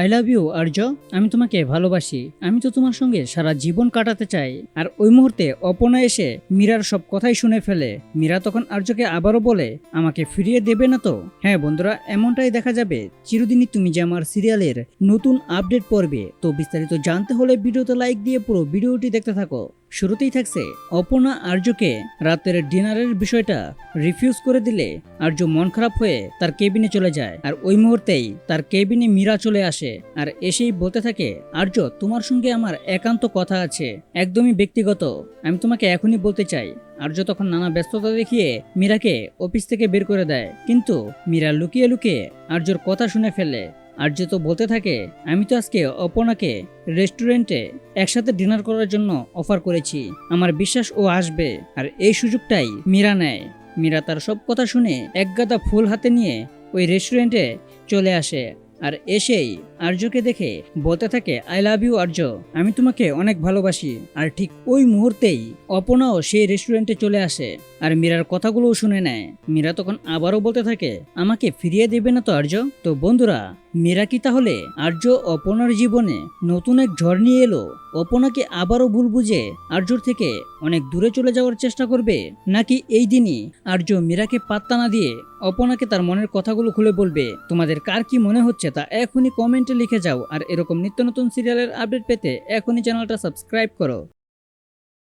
I love you আর্য। আমি তোমাকে ভালোবাসি। আমি তো তোমার সঙ্গে সারা জীবন কাটাতে চাই। আর ওই মুহূর্তে অপনা এসে মীরার সব কথাই শুনে ফেলে। মীরা তখন আর্যকে আবারও বলে, আমাকে ফিরিয়ে দেবে না তো? হ্যাঁ বন্ধুরা, এমনটাই দেখা যাবে। চিরদিনই তুমি যে আমার সিরিয়ালের নতুন আপডেট পড়বে। তো বিস্তারিত জানতে হলে ভিডিওতে লাইক দিয়ে পুরো ভিডিওটি দেখতে থাকো। শুরুতেই থাকছে অপনা আর্যকে রাতের ডিনারের বিষয়টা রিফিউজ করে দিলে আর্য মন খারাপ হয়ে তার কেবিনে চলে যায়। আর ওই মুহূর্তেই তার কেবিনে মীরা চলে আসে। আর এসেই বলতে থাকে, আর্য, তোমার সঙ্গে আমার একান্ত কথা আছে। একদমই ব্যক্তিগত। আমি তোমাকে এখনই বলতে চাই। আর্য তখন নানা ব্যস্ততা দেখিয়ে মীরাকে অফিস থেকে বের করে দেয়। কিন্তু মীরা লুকিয়ে লুকিয়ে আর্যর কথা শুনে ফেলে। আর্য তো বলতে থাকে, আমি তো আজকে অপনাকে রেস্টুরেন্টে একসাথে ডিনার করার জন্য অফার করেছি। আমার বিশ্বাস ও আসবে। আর এই সুযোগটাই মীরা নেয়। মীরা তার সব কথা শুনে একগাদা ফুল হাতে নিয়ে ওই রেস্টুরেন্টে চলে আসে। আর এসেই আর্যকে দেখে বলতে থাকে, আই লাভ ইউ আর্য। আমি তোমাকে অনেক ভালোবাসি। আর ঠিক ওই মুহূর্তেই অপনাও সেই রেস্টুরেন্টে চলে আসে। আর মীরার কথাগুলোও শুনে নেয়। মীরা তখন আবারও বলতে থাকে, আমাকে ফিরিয়ে দেবে না তো আর্য? তো বন্ধুরা, মীরা কি তাহলে? আর্য অপনার জীবনে নতুন এক ঝড় নিয়ে এলো। অপনাকে আবারও ভুল বুঝে আর্যর থেকে অনেক দূরে চলে যাওয়ার চেষ্টা করবে। নাকি এই দিনই আর্য মীরাকে পাত্তা না দিয়ে অপনাকে তার মনের কথাগুলো খুলে বলবে, তোমাদের কার কি মনে হচ্ছে তা এখনই কমেন্টে লিখে যাও। আর এরকম নিত্য নতুন সিরিয়ালের আপডেট পেতে এখনই চ্যানেলটা সাবস্ক্রাইব করো।